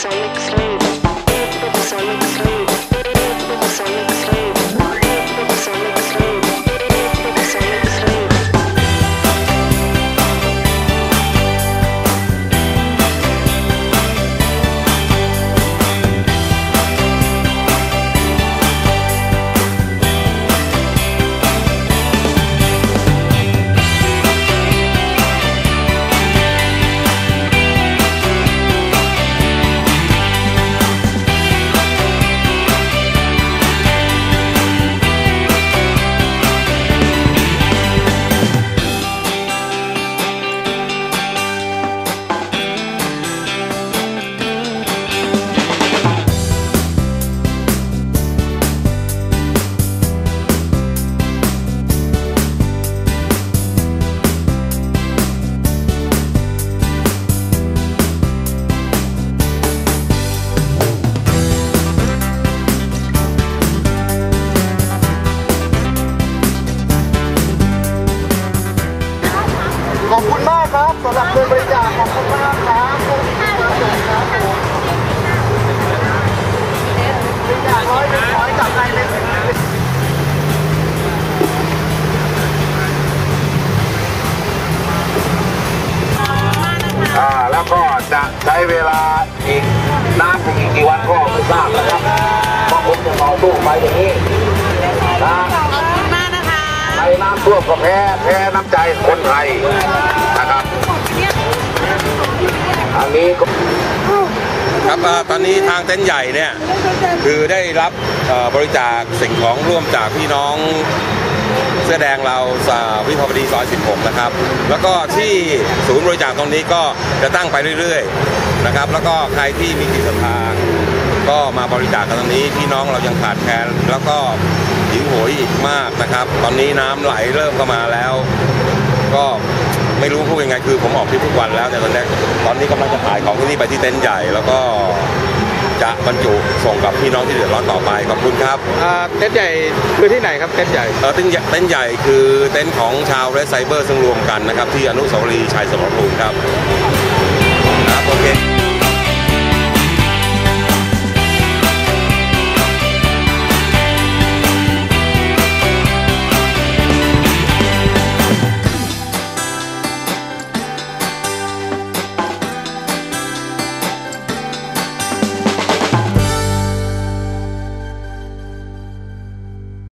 Sonic อบคุณมากครับสำหรับเงินบริจาคขอบคุณมากครับครับผมบริจาคร้อยหนึ่งร้อยจากใครเลยอ่าแล้วก็จะใช้เวลาอีกนานถึงอีกกี่วันก็ไม่ทราบนะครับก็คงจะต่อสู้ไปอย่างนี้ ก็แพ้แพ้น้ำใจคนไทยนะครับอันนี้ก็ครับตอนนี้ทางเต็นท์ใหญ่เนี่ยคือได้รับบริจาคสิ่งของร่วมจากพี่น้องเสื้อแดงเราสาวิภาวดีซอย 16 นะครับ แล้วก็ที่ศูนย์บริจาคตรงนี้ก็จะตั้งไปเรื่อยๆนะครับ แล้วก็ใครที่มีจิตศรัทธาก็มาบริจาคกันตรงนี้พี่น้องเรายังขาดแคลนแล้วก็ หิวโหยอีกมากนะครับ ตอนนี้น้ำไหลเริ่มเข้ามาแล้ว ก็ไม่รู้พูดยังไงคือผมออกทริปทุกวันแล้วแต่ตอนนี้ตอนนี้กำลังจะขายของที่นี่ไปที่เต็นท์ใหญ่ แล้วก็จะบรรจุส่งกับพี่น้องที่เดือดร้อนต่อไปขอบคุณครับอ่าเต็นท์ใหญ่คือที่ไหนครับเต็นท์ใหญ่เอ่อเต็นท์ใหญ่เต็นท์ใหญ่คือเต็นท์ของชาวเรสไซเบอร์ซึ่งรวมกันนะครับที่อนุสาวรีย์ชัยสมรภูมิครับครับโอเค